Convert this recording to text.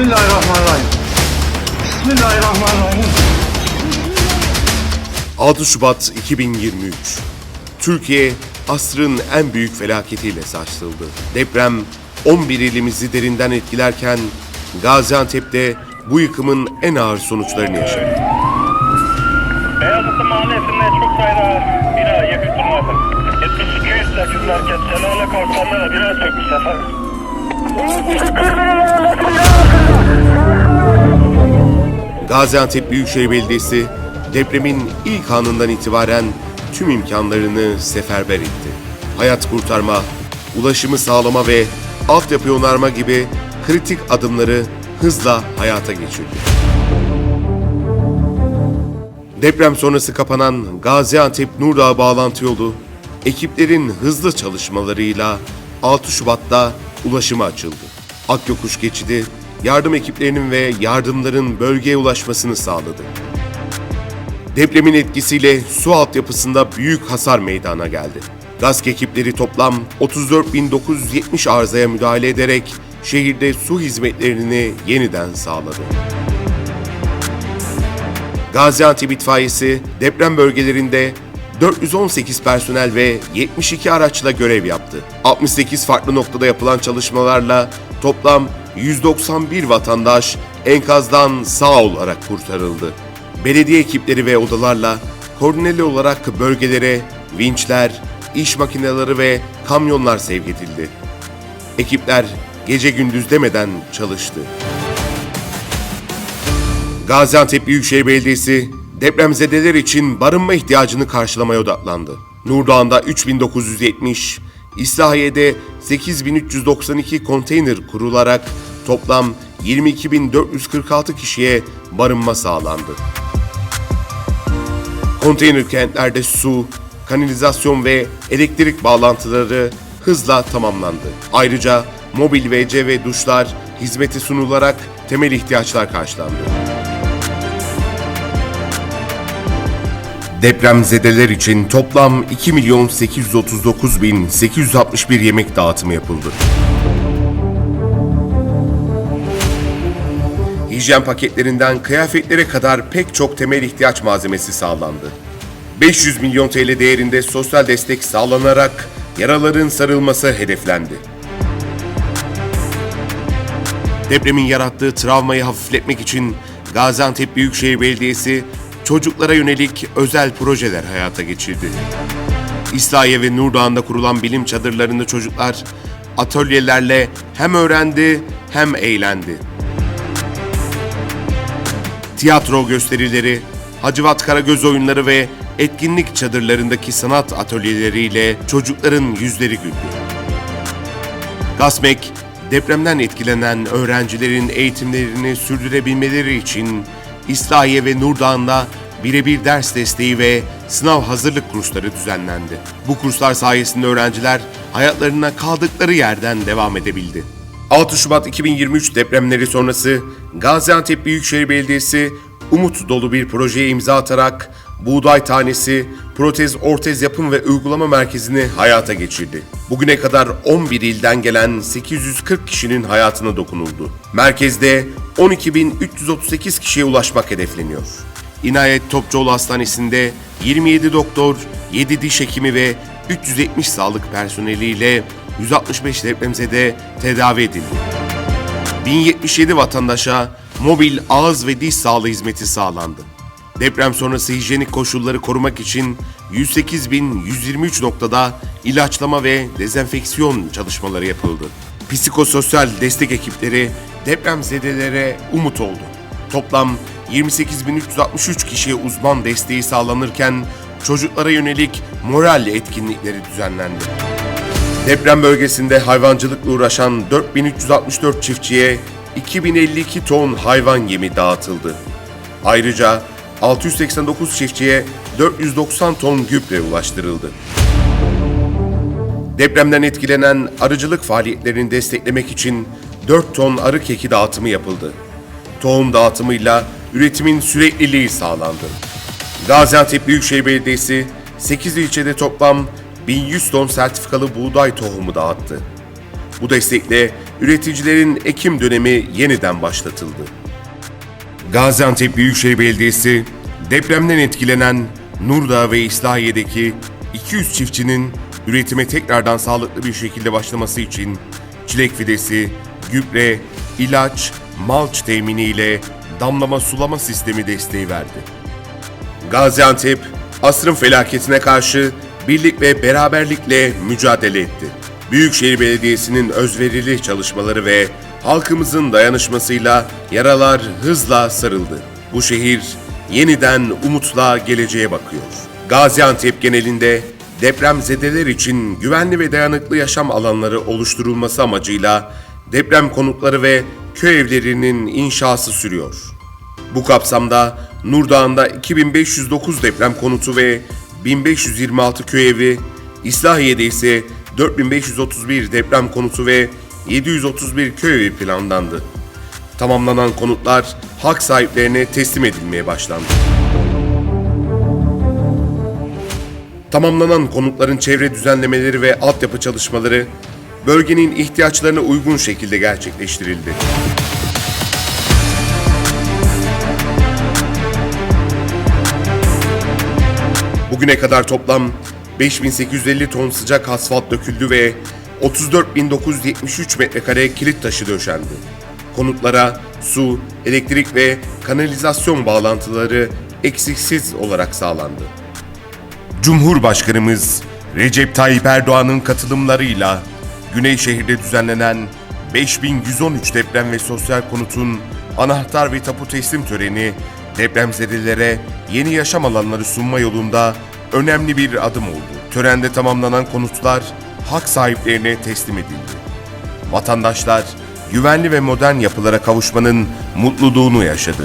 Bismillahirrahmanirrahim. Bismillahirrahmanirrahim. 6 Şubat 2023 Türkiye asrın en büyük felaketiyle sarsıldı. Deprem 11 ilimizi derinden etkilerken Gaziantep'te bu yıkımın en ağır sonuçlarını yaşadı. Beyazıtlı Mahallesi'nde çok sayıda bina yakıt durmakta. 72 8 merkez Şelale Korsan'da da bina çökmüş efendim. Gaziantep Büyükşehir Belediyesi depremin ilk anından itibaren tüm imkanlarını seferber etti. Hayat kurtarma, ulaşımı sağlama ve altyapı onarma gibi kritik adımları hızla hayata geçirdi. Deprem sonrası kapanan Gaziantep Nurdağ bağlantı yolu ekiplerin hızlı çalışmalarıyla 6 Şubat'ta ulaşıma açıldı. Akyokuş geçidi yardım ekiplerinin ve yardımların bölgeye ulaşmasını sağladı. Depremin etkisiyle su altyapısında büyük hasar meydana geldi. GASK ekipleri toplam 34.970 arzaya müdahale ederek şehirde su hizmetlerini yeniden sağladı. Gaziantep İtfaiyesi deprem bölgelerinde 418 personel ve 72 araçla görev yaptı. 68 farklı noktada yapılan çalışmalarla toplam 191 vatandaş enkazdan sağ olarak kurtarıldı. Belediye ekipleri ve odalarla koordineli olarak bölgelere vinçler, iş makineleri ve kamyonlar sevk edildi. Ekipler gece gündüz demeden çalıştı. Gaziantep Büyükşehir Belediyesi depremzedeler için barınma ihtiyacını karşılamaya odaklandı. Nurdağ'da 3970, İslahiye'de 8392 konteyner kurularak toplam 22446 kişiye barınma sağlandı. Konteyner kentlerde su, kanalizasyon ve elektrik bağlantıları hızla tamamlandı. Ayrıca mobil WC ve duşlar hizmeti sunularak temel ihtiyaçlar karşılandı. Depremzedeler için toplam 2 milyon 839 bin 861 yemek dağıtımı yapıldı. Hijyen paketlerinden kıyafetlere kadar pek çok temel ihtiyaç malzemesi sağlandı. 500 milyon TL değerinde sosyal destek sağlanarak yaraların sarılması hedeflendi. Depremin yarattığı travmayı hafifletmek için Gaziantep Büyükşehir Belediyesi çocuklara yönelik özel projeler hayata geçirdi. İslahiye ve Nurdağ'ında kurulan bilim çadırlarında çocuklar atölyelerle hem öğrendi hem eğlendi. Tiyatro gösterileri, Hacivat Karagöz oyunları ve etkinlik çadırlarındaki sanat atölyeleriyle çocukların yüzleri güldü. GASMEK, depremden etkilenen öğrencilerin eğitimlerini sürdürebilmeleri için İslahiye ve Nurdağ'ında birebir ders desteği ve sınav hazırlık kursları düzenlendi. Bu kurslar sayesinde öğrenciler hayatlarına kaldıkları yerden devam edebildi. 6 Şubat 2023 depremleri sonrası Gaziantep Büyükşehir Belediyesi umut dolu bir projeye imza atarak buğday tanesi, protez ortez yapım ve uygulama merkezini hayata geçirdi. Bugüne kadar 11 ilden gelen 840 kişinin hayatına dokunuldu. Merkezde 12.338 kişiye ulaşmak hedefleniyor. İnayet Topçuoğlu Hastanesi'nde 27 doktor, 7 diş hekimi ve 370 sağlık personeliyle 165 depremzede tedavi edildi. 1077 vatandaşa mobil ağız ve diş sağlığı hizmeti sağlandı. Deprem sonrası hijyenik koşulları korumak için 108.123 noktada ilaçlama ve dezenfeksiyon çalışmaları yapıldı. Psikososyal destek ekipleri depremzedelere umut oldu. Toplam 28.363 kişiye uzman desteği sağlanırken çocuklara yönelik moral etkinlikleri düzenlendi. Deprem bölgesinde hayvancılıkla uğraşan 4364 çiftçiye 2052 ton hayvan yemi dağıtıldı. Ayrıca 689 çiftçiye 490 ton gübre ulaştırıldı. Depremden etkilenen arıcılık faaliyetlerini desteklemek için 4 ton arı keki dağıtımı yapıldı. Tohum dağıtımıyla üretimin sürekliliği sağlandı. Gaziantep Büyükşehir Belediyesi 8 ilçede toplam 1100 ton sertifikalı buğday tohumu dağıttı. Bu destekle üreticilerin ekim dönemi yeniden başlatıldı. Gaziantep Büyükşehir Belediyesi depremden etkilenen Nurdağ ve İslahiye'deki 200 çiftçinin üretime tekrardan sağlıklı bir şekilde başlaması için çilek fidesi, gübre, ilaç, malç teminiyle damlama sulama sistemi desteği verdi. Gaziantep, asrın felaketine karşı birlik ve beraberlikle mücadele etti. Büyükşehir Belediyesi'nin özverili çalışmaları ve halkımızın dayanışmasıyla yaralar hızla sarıldı. Bu şehir yeniden umutla geleceğe bakıyor. Gaziantep genelinde depremzedeler için güvenli ve dayanıklı yaşam alanları oluşturulması amacıyla deprem konutları ve köy evlerinin inşası sürüyor. Bu kapsamda Nurdağ'ında 2509 deprem konutu ve 1526 köy evi, İslahiye'de ise 4531 deprem konutu ve 731 köy evi planlandı. Tamamlanan konutlar hak sahiplerine teslim edilmeye başlandı. Tamamlanan konutların çevre düzenlemeleri ve altyapı çalışmaları bölgenin ihtiyaçlarına uygun şekilde gerçekleştirildi. Bugüne kadar toplam 5850 ton sıcak asfalt döküldü ve 34.973 metrekare kilit taşı döşendi. Konutlara su, elektrik ve kanalizasyon bağlantıları eksiksiz olarak sağlandı. Cumhurbaşkanımız Recep Tayyip Erdoğan'ın katılımlarıyla Güneyşehir'de düzenlenen 5113 deprem ve sosyal konutun anahtar ve tapu teslim töreni depremzedelere yeni yaşam alanları sunma yolunda önemli bir adım oldu. Törende tamamlanan konutlar hak sahiplerine teslim edildi. Vatandaşlar güvenli ve modern yapılara kavuşmanın mutluluğunu yaşadı.